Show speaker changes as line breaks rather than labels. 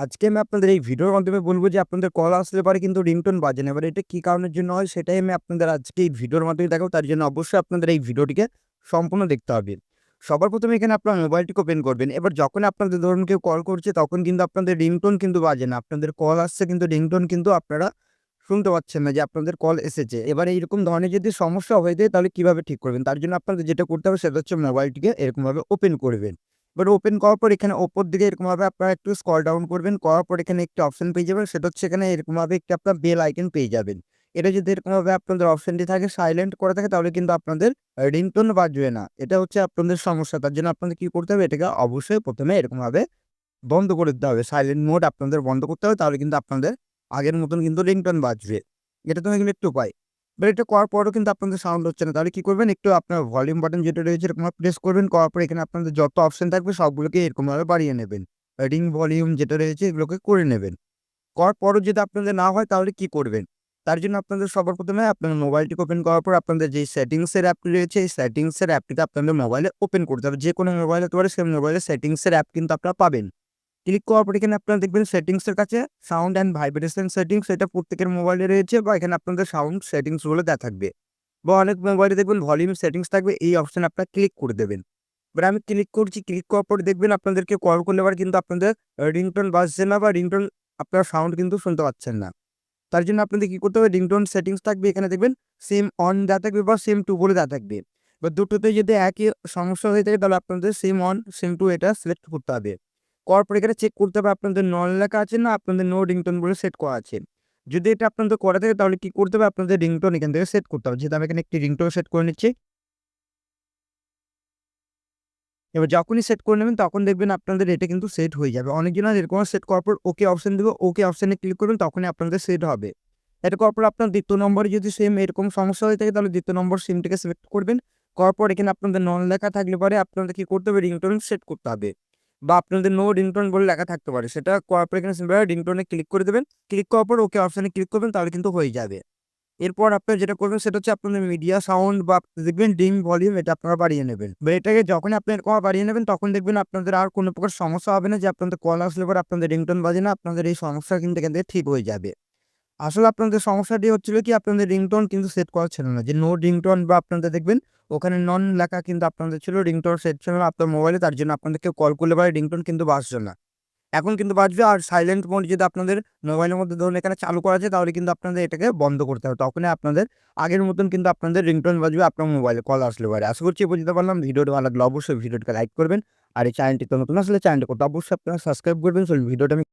আজকে আমি আপনাদের এই ভিডিওর মাধ্যমে বলব যে আপনাদের কল আসলে পরে কিন্তু রিংটোন বাজে না। এবার এটা কী কারণের জন্য হয় সেটাই আমি আপনাদের আজকে এই ভিডিওর মাধ্যমে দেখাবো। তার জন্য অবশ্যই আপনাদের এই ভিডিওটিকে সম্পূর্ণ দেখতে হবে। সবার প্রথমে এখানে আপনার মোবাইলটিকে ওপেন করবেন। এবার যখন আপনাদের ধরুন কেউ কল করছে, তখন কিন্তু আপনাদের রিংটোন কিন্তু বাজে না। আপনাদের কল আসছে কিন্তু, রিংটোন কিন্তু আপনারা শুনতে পাচ্ছেন না যে আপনাদের কল এসেছে। এবার এইরকম ধরনের যদি সমস্যা হয়ে যায়, তাহলে কীভাবে ঠিক করবেন? তার জন্য আপনাদের যেটা করতে হবে সেটা হচ্ছে মোবাইলটিকে এরকমভাবে ওপেন করবেন। এবার ওপেন করার পর এখানে ওপর দিকে এরকমভাবে আপনারা একটু স্কল ডাউন করবেন। করার পর এখানে একটি অপশন পেয়ে যাবেন। সেটা হচ্ছে এখানে এরকমভাবে একটি আপনার বেল আইকন পেয়ে যাবেন। এটা যদি এরকমভাবে আপনাদের অপশনটি থাকে সাইলেন্ট করা থাকে, তাহলে কিন্তু আপনাদের রিংটোন বাজবে না। এটা হচ্ছে আপনাদের সমস্যা। তার জন্য আপনাদের কি করতে হবে? এটাকে অবশ্যই প্রথমে এরকমভাবে বন্ধ করে দিতে হবে। সাইলেন্ট মোড আপনাদের বন্ধ করতে হবে। তাহলে কিন্তু আপনাদের আগের মতন কিন্তু রিংটোন বাজবে। এটা তো এগুলো একটু উপায়। এবার এটা করার পরেও কিন্তু আপনাদের সাউন্ড হচ্ছে না। তাহলে কি করবেন? একটু আপনার ভলিউম বাটন যেটা রয়েছে এরকমভাবে প্রেস করবেন। করার পর এখানে আপনাদের যত অপশন থাকবে সবগুলোকে এরকমভাবে বাড়িয়ে নেবেন। রিং ভলিউম যেটা রয়েছে এগুলোকে করে নেবেন। করার পরও যদি আপনাদের না হয় তাহলে কি করবেন? তার জন্য আপনাদের সবার প্রথমে আপনার মোবাইলটিকে ওপেন করার পর আপনাদের যেই সেটিংসের অ্যাপটি রয়েছে, এই সেটিংস এর অ্যাপটিকে আপনাদের মোবাইলে ওপেন করতে হবে। যেকোনো মোবাইল হতে পারে, সেই মোবাইলে সেটিংসের অ্যাপ কিন্তু আপনারা পাবেন। ক্লিক করার পর এখানে আপনারা দেখবেন সেটিংস এর কাছে সাউন্ড অ্যান্ড ভাইব্রেশন সেটিংস এটা প্রত্যেকের মোবাইলে রয়েছে বা এখানে আপনাদের সাউন্ড সেটিংসগুলো দেওয়া থাকবে। বা অনেক মোবাইলে দেখবেন ভলিউম সেটিংস থাকবে এই অপশনে আপনারা ক্লিক করে দেবেন। এবার আমি ক্লিক করছি। ক্লিক করার পর দেখবেন আপনাদেরকে কল করলে এবার কিন্তু আপনাদের রিংটোন বাজছে না বা রিংটোন আপনার সাউন্ড কিন্তু শুনতে পাচ্ছেন না। তার জন্য আপনাদের কি করতে হবে? রিংটোন সেটিংস থাকবে এখানে দেখবেন সিম অন দেওয়া থাকবে বা সিম টু বলে দেওয়া থাকবে। বা দুটোতেই যদি একই সমস্যা হয়ে থাকে তাহলে আপনাদের সিম অন, সিম টু এটা সিলেক্ট করতে হবে। করার পর এখানে চেক করতে হবে আপনাদের নন লেখা আছে না, আপনাদের নো রিংটোন বলে সেট করা আছে। যদি এটা আপনাদের করা থাকে তাহলে কি করতে হবে? আপনাদের রিংটোন এখান থেকে সেট করতে হবে। যেহেতু আমি এখানে একটি রিংটোন সেট করে নিচ্ছি। এবার যখনই সেট করে নেবেন তখন দেখবেন আপনাদের এটা কিন্তু সেট হয়ে যাবে। অনেকজনের এরকম সেট করার পর ওকে অপশান দিবে। ওকে অপশানে ক্লিক করবেন, তখনই আপনাদের সেট হবে। এটা করার পর আপনার দ্বিতীয় নম্বরে যদি সেম এরকম সমস্যা হয়ে থাকে তাহলে দ্বিতীয় নম্বর সিমটাকে সিলেক্ট করবেন। করার পর এখানে আপনাদের নন লেখা থাকলে পরে আপনাদের কি করতে হবে? রিংটোন সেট করতে হবে। বা আপনাদের নো রিংটোন বলে লেখা থাকতে পারে। সেটা এখানে সিম্পল রিংটোনে ক্লিক করে দেবেন। ক্লিক করার পর ওকে অপশানে ক্লিক করবেন, তাহলে কিন্তু হয়ে যাবে। এরপর আপনারা যেটা করবেন, সেটা হচ্ছে আপনাদের মিডিয়া সাউন্ড বা দেখবেন ডিম ভলিউম এটা আপনারা বাড়িয়ে নেবেন। বা এটাকে যখনই আপনি এরকম বাড়িয়ে নেবেন, তখন দেখবেন আপনাদের আর কোনো প্রকার সমস্যা হবে না যে আপনাদের কল আসলে পর আপনাদের রিংটোন বাজে না। আপনাদের এই সমস্যা কিন্তু এখান থেকে ঠিক হয়ে যাবে। আসলে আপনাদের সমস্যাটি হচ্ছিল কি, আপনাদের রিংটোন কিন্তু সেট করা ছিল না। যে নো রিংটোন বা আপনাদের দেখবেন, ওখানে নন লেখা কিন্তু আপনাদের ছিল, রিংটোন সেট ছিল না আপনার মোবাইলে তার জন্য আপনাদেরকে কল করলে পরে রিংটোন কিন্তু বাজছে না। এখন কিন্তু বাজবে, আর সাইলেন্ট মোড যদি আপনাদের মোবাইলের মধ্যে ধরুন এখানে চালু করা আছে, তাহলে কিন্তু আপনাদের এটাকে বন্ধ করতে হবে। তখনই আপনাদের আগের মতন কিন্তু আপনাদের রিংটোন বাজবে আপনার মোবাইলে কল আসলে পরে। আশা করছি বুঝতে পারলাম। ভিডিওটি ভালো লাগলে অবশ্যই ভিডিওটিকে লাইক করবেন। আর এই চ্যানেলটি তো নতুন আসলে চ্যানেলটি করতে অবশ্যই আপনারা সাবস্ক্রাইব করবেন। ভিডিওটা আমি